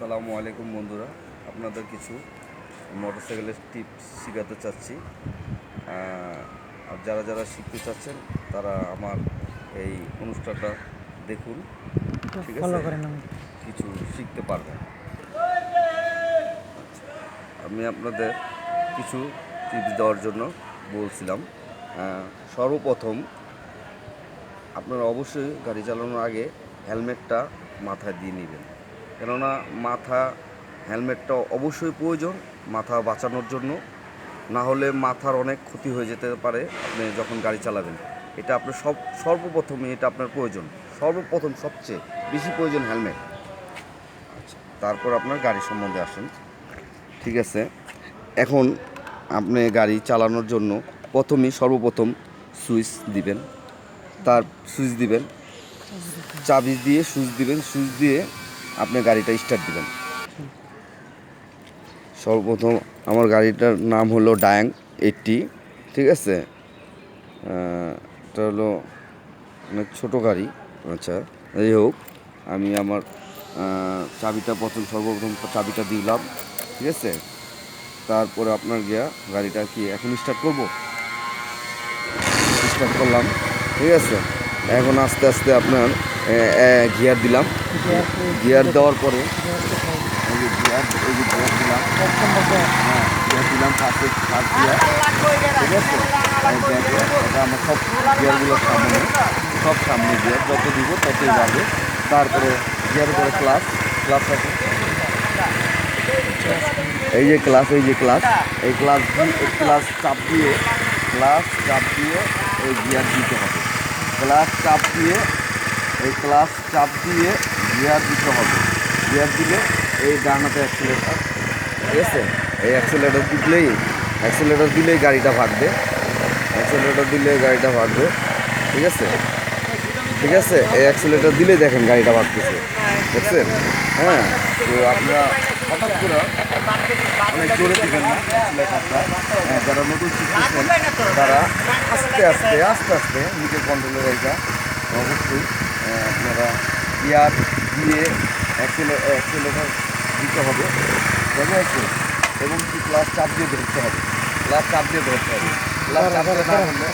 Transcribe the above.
আসসালামু আলাইকুম বন্ধুরা আপনাদের কিছু মোটরসাইকেলের টিপস শেখাতে চাচ্ছি। আর যারা যারা শিখতে চাচ্ছেন তারা আমার এই অনুষ্ঠানটা দেখুন ঠিক আছে? কিছু শিখতে পারবেন। আমি আপনাদের কিছু টিপস দেওয়ার জন্য বলছিলাম। সর্বপ্রথম আপনারা অবশ্যই গাড়ি চালানোর আগে হেলমেটটা মাথায় দিয়ে নেবেন। কেননা মাথা, হেলমেটটা অবশ্যই প্রয়োজন, মাথা বাঁচানোর জন্য। না হলে মাথার অনেক ক্ষতি হয়ে যেতে পারে আপনি যখন গাড়ি চালাবেন। এটা আপনার সব, সর্বপ্রথমে এটা আপনার প্রয়োজন। সর্বপ্রথম সবচেয়ে বেশি প্রয়োজন হেলমেট। আচ্ছা তারপর আপনার গাড়ি সম্বন্ধে আসেন। ঠিক আছে, এখন আপনি গাড়ি চালানোর জন্য প্রথমেই সর্বপ্রথম সুইচ দিবেন। তার, সুইচ দিবেন। চাবি দিয়ে সুইচ দিবেন। সুইচ দিয়ে আপনি গাড়িটা স্টার্ট দিবেন। সর্বপ্রথম আমার গাড়িটার নাম হলো ডায়াং এইটটি ঠিক আছে? এটা হলো অনেক ছোটো গাড়ি। আচ্ছা যাই হোক, আমি আমার চাবিটা প্রথম সর্বপ্রথম চাবিটা দিলাম, ঠিক আছে? তারপরে আপনার গিয়া গাড়িটা কি এখন স্টার্ট করব? স্টার্ট করলাম, ঠিক আছে? এখন আস্তে আস্তে আপনার গিয়ার দিলাম গিয়ার দেওয়ার পরে যে গিয়ার যে দিলাম। হ্যাঁ গিয়ার দিলাম ঠিক আছে আমার সব গিয়ারগুলো সামনে সব সামনে গিয়ার যত দিব ততই বাড়বে তারপরে গিয়ার পরে ক্লাস ক্লাস আছে এই যে ক্লাস এই যে ক্লাস এই ক্লাস ক্লাস চাপ দিয়ে ক্লাস চাপ দিয়ে এই গিয়ার দিতে হবে। ক্লাস চাপ দিয়ে ক্লাস চাপ দিয়ে গিয়ার দিতে হবে। গিয়ার দিলে এই ডানাতে অ্যাক্সিলেটার ঠিক আছে? এই অ্যাক্সিলেটার দিলেই অ্যাক্সিলেটার দিলেই গাড়িটা ভাগবে। অ্যাক্সিলেটার দিলে গাড়িটা ভাগবে। ঠিক আছে? ঠিক আছে? এই অ্যাক্সিলেটার দিলেই দেখেন গাড়িটা ভাগতেছে। দেখছেন? হ্যাঁ তো আপনারা হঠাৎ করে অনেক জোরে দিবেন না হ্যাঁ, যারা নতুন শিখতেছেন তারা আস্তে আস্তে আস্তে আস্তে নিজের কন্ট্রোলে রেখা অবশ্যই। আপনারা গিয়ার দিয়ে অ্যাক্সেলেটার দিতে হবে ঠিক আছে? এবং কি ক্লাস চাপ দিয়ে ধরতে হবে? ক্লাস চাপ দিয়ে ধরতে হবে। ক্লাস চাপ দিয়ে না